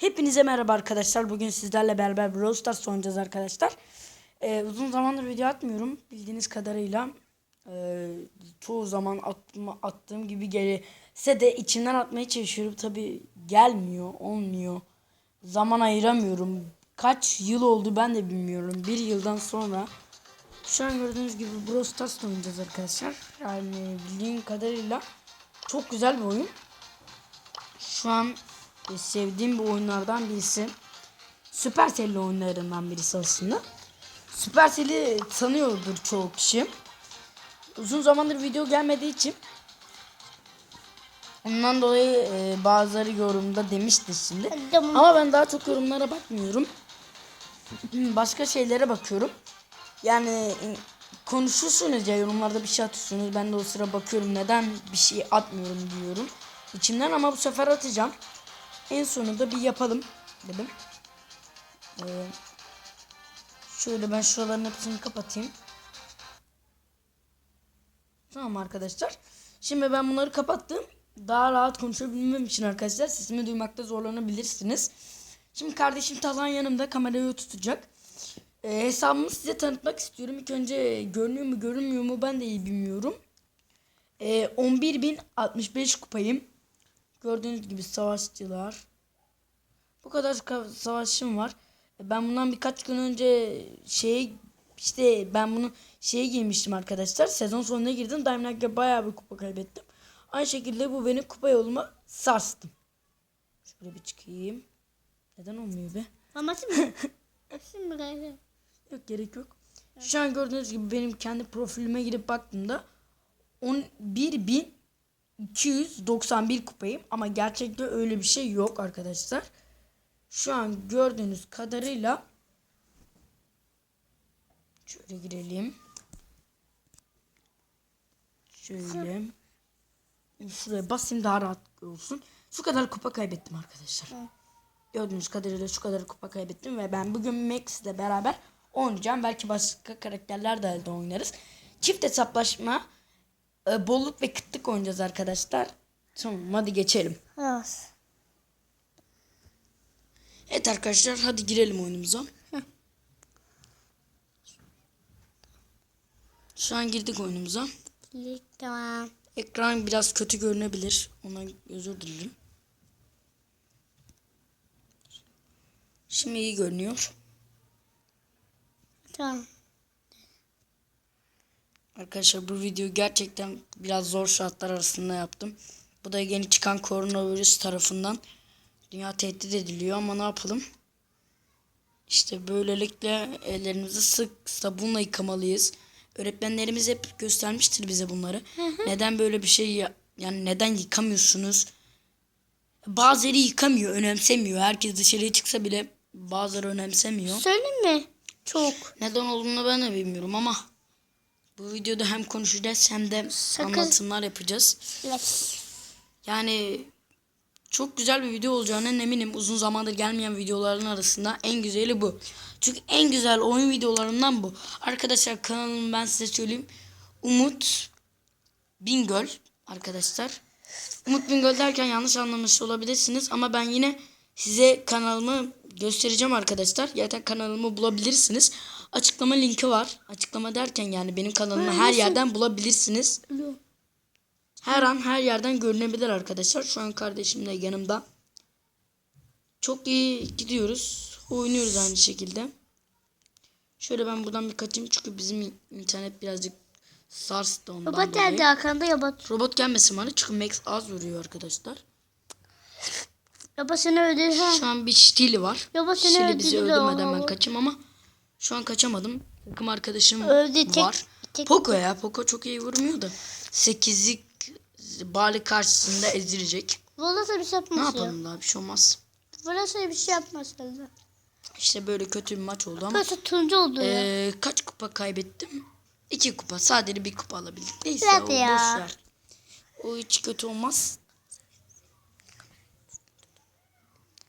Hepinize merhaba arkadaşlar. Bugün sizlerle beraber Brawl Stars oynayacağız arkadaşlar. Ee, uzun zamandır video atmıyorum. Bildiğiniz kadarıyla ee, çoğu zaman atma, attığım gibi gelse de içimden atmaya çalışıyorum. Tabi gelmiyor, olmuyor. Zaman ayıramıyorum. Kaç yıl oldu ben de bilmiyorum. Bir yıldan sonra şu an gördüğünüz gibi Brawl Stars oynayacağız arkadaşlar. Yani bildiğim kadarıyla çok güzel bir oyun. Şu an e, sevdiğim bu oyunlardan birisi. Supercell oyunlarından birisi aslında. Supercell'i tanıyordur çoğu kişi. Uzun zamandır video gelmediği için ondan dolayı e, bazıları yorumda demişti şimdi. Tamam. Ama ben daha çok yorumlara bakmıyorum. Başka şeylere bakıyorum. Yani e, konuşursunuz ya yorumlarda bir şey atıyorsunuz. Ben de o sıra bakıyorum neden bir şey atmıyorum diyorum. İçimden ama bu sefer atacağım. En sonunda bir yapalım dedim. Ee, şöyle ben şuraların hepsini kapatayım. Tamam arkadaşlar. Şimdi ben bunları kapattım. Daha rahat konuşabilmem için arkadaşlar sesimi duymakta zorlanabilirsiniz. Şimdi kardeşim Talan yanımda kamerayı tutacak. Ee, hesabımı size tanıtmak istiyorum. İlk önce görünüyor mu görünmüyor mu ben de iyi bilmiyorum. Ee, 11.065 kupayım. Gördüğünüz gibi savaşçılar. Bu kadar ka- savaşçım var. E, Ben bundan birkaç gün önce şey işte ben bunu şeye girmiştim arkadaşlar. Sezon sonuna girdim. Diamond'da bayağı bir kupa kaybettim. Aynı şekilde bu benim kupa yoluma sarstım. Şöyle bir çıkayım. Neden olmuyor be? Hepsi mi gayrı? Yok gerek yok. Şu an gördüğünüz gibi benim kendi profilime girip baktığımda 11.291 kupayım ama gerçekte öyle bir şey yok arkadaşlar. Şu an gördüğünüz kadarıyla şöyle girelim. Şöyle. Şuraya basayım daha rahat olsun. Şu kadar kupa kaybettim arkadaşlar. Gördüğünüz kadarıyla şu kadar kupa kaybettim ve ben bugün Max ile beraber oynayacağım. Belki başka karakterler de elde oynarız. Çift hesaplaşma, e, bolluk ve kıtlık oynayacağız arkadaşlar. Tamam hadi geçelim. Evet. Evet arkadaşlar hadi girelim oyunumuza. Şu an girdik oyunumuza. Tamam. Ekran biraz kötü görünebilir. Ona özür dilerim. Şimdi iyi görünüyor. Tamam. Arkadaşlar bu videoyu gerçekten biraz zor şartlar arasında yaptım. Bu da yeni çıkan koronavirüs tarafından dünya tehdit ediliyor ama ne yapalım? İşte böylelikle ellerimizi sık sabunla yıkamalıyız. Öğretmenlerimiz hep göstermiştir bize bunları. Neden böyle bir şey ya- yani neden yıkamıyorsunuz? Bazıları yıkamıyor, önemsemiyor. Herkes dışarıya çıksa bile bazıları önemsemiyor. Söyleyeyim mi? Çok. Neden olduğunu ben de bilmiyorum ama bu videoda hem konuşacağız hem de Sakın- anlatımlar yapacağız. Evet. Yani çok güzel bir video olacağından eminim. Uzun zamandır gelmeyen videoların arasında en güzeli bu. Çünkü en güzel oyun videolarından bu. Arkadaşlar kanalımı ben size söyleyeyim. Umut Bingöl arkadaşlar. Umut Bingöl derken yanlış anlamış olabilirsiniz ama ben yine size kanalımı göstereceğim arkadaşlar. Zaten kanalımı bulabilirsiniz. Açıklama linki var. Açıklama derken yani benim kanalımı her yerden bulabilirsiniz. Her an her yerden görünebilir arkadaşlar. Şu an kardeşim de yanımda. Çok iyi gidiyoruz. Oynuyoruz aynı şekilde. Şöyle ben buradan bir kaçayım çünkü bizim internet birazcık sarstı ondan Robot dolayı. nerede arkanda robot? Robot gelmesin bana çünkü Max az vuruyor arkadaşlar. Robot seni öldürür. Şu an bir stili var. Robot seni Stili bizi öldürdü öldürmeden ben kaçayım ama şu an kaçamadım. Takım arkadaşım Öldü, tek- var. tek- Poco ya. Poco çok iyi vurmuyor da. 8'lik Bali karşısında ezilecek. Volata bir şey Ne yapmaz ya. yapalım daha bir şey olmaz. Volata bir şey yapmaz. İşte böyle kötü bir maç oldu ama. Burası turuncu oldu ya. Ee, kaç kupa kaybettim? İki kupa. Sadece bir kupa alabildik. Neyse Hadi o ya. boş ver. O hiç kötü olmaz.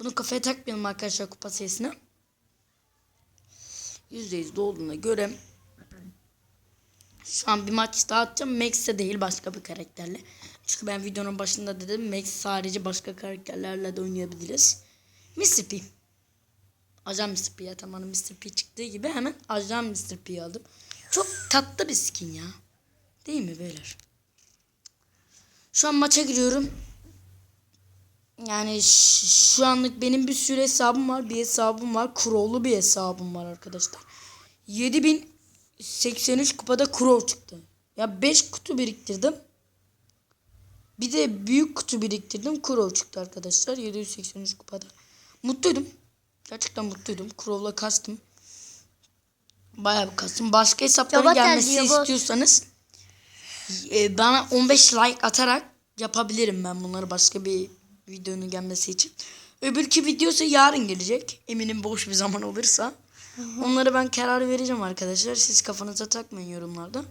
Bunu kafaya takmayalım arkadaşlar kupa sayısını. %100 dolduğuna göre şu an bir maç daha atacağım. Max'e değil başka bir karakterle. Çünkü ben videonun başında dedim Max sadece başka karakterlerle de oynayabiliriz. Mr. P. Ajan Mr. P tamam Mr. P çıktığı gibi hemen Ajan Mr. P'yi aldım. Çok tatlı bir skin ya. Değil mi beyler? Şu an maça giriyorum. Yani şu anlık benim bir sürü hesabım var. Bir hesabım var. Crow'lu bir hesabım var arkadaşlar. 7083 kupada Crow çıktı. Ya 5 kutu biriktirdim. Bir de büyük kutu biriktirdim. Crow çıktı arkadaşlar. 783 kupada. Mutluydum. Gerçekten mutluydum. Crow'la kastım. Bayağı bir kastım. Başka hesapların Robot gelmesi geldi, robot. istiyorsanız e, bana 15 like atarak yapabilirim ben bunları başka bir videonun gelmesi için. Öbürkü videosu yarın gelecek. Eminim boş bir zaman olursa. Onları ben karar vereceğim arkadaşlar. Siz kafanıza takmayın yorumlarda.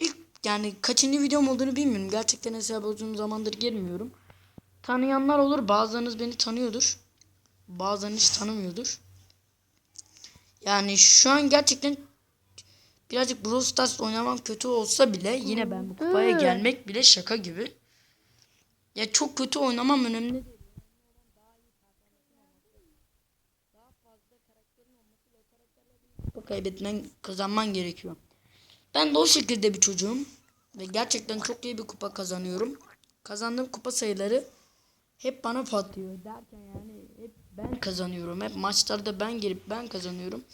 İlk yani kaçıncı videom olduğunu bilmiyorum. Gerçekten hesaba uzun zamandır girmiyorum. Tanıyanlar olur. Bazılarınız beni tanıyordur. Bazılarınız hiç tanımıyordur. Yani şu an gerçekten birazcık Brawl Stars oynamam kötü olsa bile yine ben bu kupaya gelmek bile şaka gibi. Ya çok kötü oynamam önemli değil. Kupa kaybetmen kazanman gerekiyor. Ben de o şekilde bir çocuğum. Ve gerçekten çok iyi bir kupa kazanıyorum. Kazandığım kupa sayıları hep bana patlıyor. Derken yani hep ben kazanıyorum. Hep maçlarda ben girip ben kazanıyorum.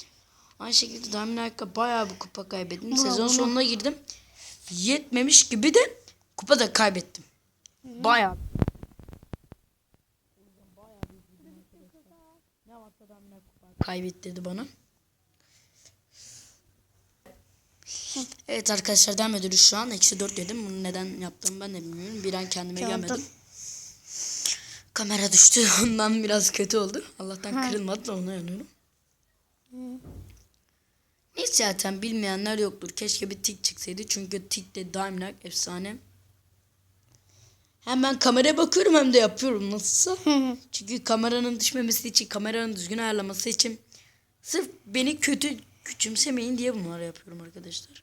Aynı şekilde Diamond Hack'a bayağı bir kupa kaybettim. Sezon sonuna girdim. Yetmemiş gibi de kupa da kaybettim. Bayağı. kaybettirdi bana. Evet arkadaşlar devam ediyoruz şu an. Eksi 4 yedim. Bunu neden yaptım ben de bilmiyorum. Bir an kendime Tamam, gelmedim. Kamera düştü. Ondan biraz kötü oldu. Allah'tan kırılmadı da ona yanıyorum. Neyse zaten bilmeyenler yoktur. Keşke bir tik çıksaydı. Çünkü tik de Diamond efsane. Hem ben kameraya bakıyorum hem de yapıyorum nasılsa. Çünkü kameranın düşmemesi için, kameranın düzgün ayarlaması için sırf beni kötü küçümsemeyin diye bunları yapıyorum arkadaşlar.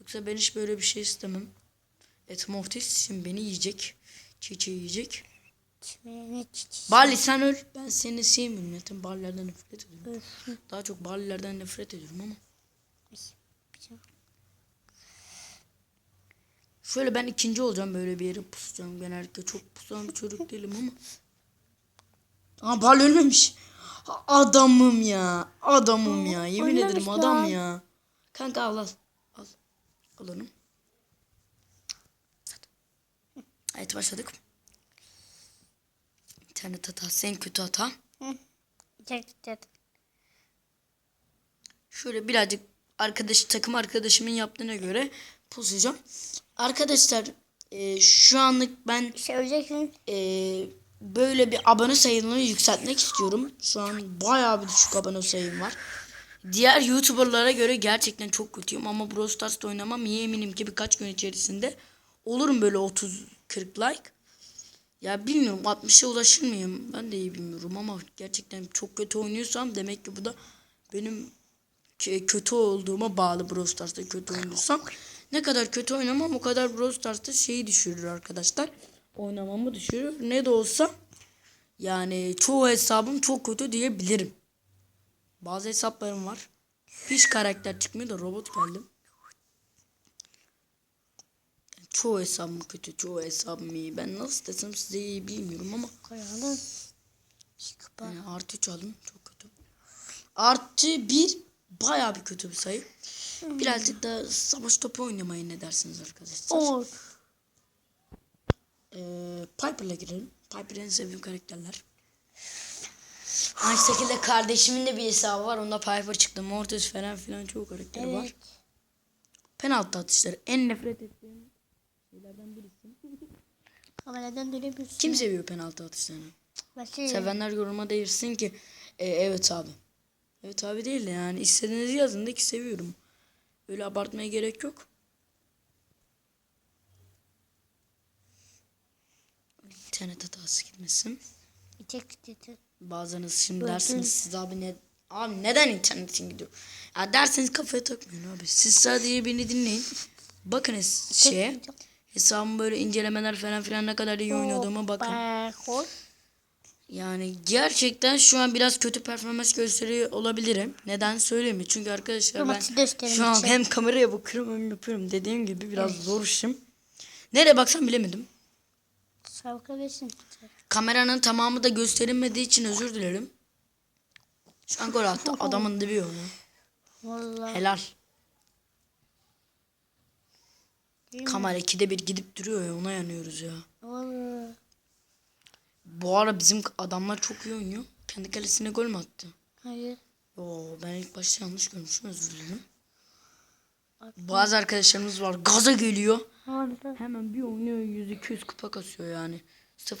Yoksa ben hiç böyle bir şey istemem. Et Mortis şimdi beni yiyecek. Çiğ yiyecek. Bali sen öl. Ben seni sevmiyorum. Zaten Balilerden nefret ediyorum. Daha çok Balilerden nefret ediyorum ama. Şöyle ben ikinci olacağım böyle bir yere pusacağım. Genellikle çok pusan bir çocuk değilim ama. Aa bal ölmemiş. Adamım ya. Adamım ya. Yemin ölmemiş ederim adam lan. ya. Kanka al al. Al. Al onu. Evet başladık. İnternet hatası en kötü hata. Şöyle birazcık arkadaş takım arkadaşımın yaptığına göre pusacağım. Arkadaşlar e, şu anlık ben Söyleyeceksin. e, böyle bir abone sayımını yükseltmek istiyorum. Şu an bayağı bir düşük abone sayım var. Diğer YouTuber'lara göre gerçekten çok kötüyüm ama Brawl Stars'ta oynamam iyi eminim ki birkaç gün içerisinde olurum böyle 30-40 like. Ya bilmiyorum 60'a ulaşır mıyım? Ben de iyi bilmiyorum ama gerçekten çok kötü oynuyorsam demek ki bu da benim kötü olduğuma bağlı Brawl Stars'ta kötü oynuyorsam. Ne kadar kötü oynamam o kadar Brawl Stars'ta şeyi düşürür arkadaşlar. Oynamamı düşürür. Ne de olsa yani çoğu hesabım çok kötü diyebilirim. Bazı hesaplarım var. Hiç karakter çıkmıyor da robot geldim. Çoğu hesabım kötü, çoğu hesabım iyi. Ben nasıl desem size iyi bilmiyorum ama Koyalım. yani artı 3 aldım çok kötü. Artı 1 bayağı bir kötü bir sayı. Birazcık da savaş topu oynamayı ne dersiniz arkadaşlar? Olur. Ee, Piper'la girelim. Piper en sevdiğim karakterler. Aynı şekilde kardeşimin de bir hesabı var. Onda Piper çıktı. Mortis falan filan çok karakteri var. Evet. Penaltı atışları. En nefret ettiğim şeylerden birisi. Kameradan dönebilirsin. Kim seviyor penaltı atışlarını? Başı. Sevenler yoruma değilsin ki e, evet abi. Evet abi değil de yani istediğinizi yazın da ki seviyorum. Öyle abartmaya gerek yok. İnternet hatası gitmesin. Bazılarınız şimdi Bakın. dersiniz siz abi ne abi neden internetin gidiyor? Ya derseniz kafaya takmayın abi. Siz sadece beni dinleyin. Bakın es- şeye. Hesabım böyle incelemeler falan filan ne kadar iyi oynadığıma bakın. Yani gerçekten şu an biraz kötü performans gösteriyor olabilirim. Neden söyleyeyim mi? Çünkü arkadaşlar ben şu an için. hem kameraya bakıyorum hem yapıyorum. Dediğim gibi biraz zor işim. Nereye baksam bilemedim. Savukabilirsin. Kameranın tamamı da gösterilmediği için özür dilerim. Şu an gol attı. Adamın dibi onu. Vallahi. Helal. Değil mi? Kamera ikide bir gidip duruyor ya ona yanıyoruz ya. Bu ara bizim adamlar çok iyi oynuyor. Kendi kalesine gol mü attı? Hayır. Oo, ben ilk başta yanlış görmüşüm özür dilerim. Bazı arkadaşlarımız var gaza geliyor. Hemen bir oynuyor 100-200 kupa kasıyor yani.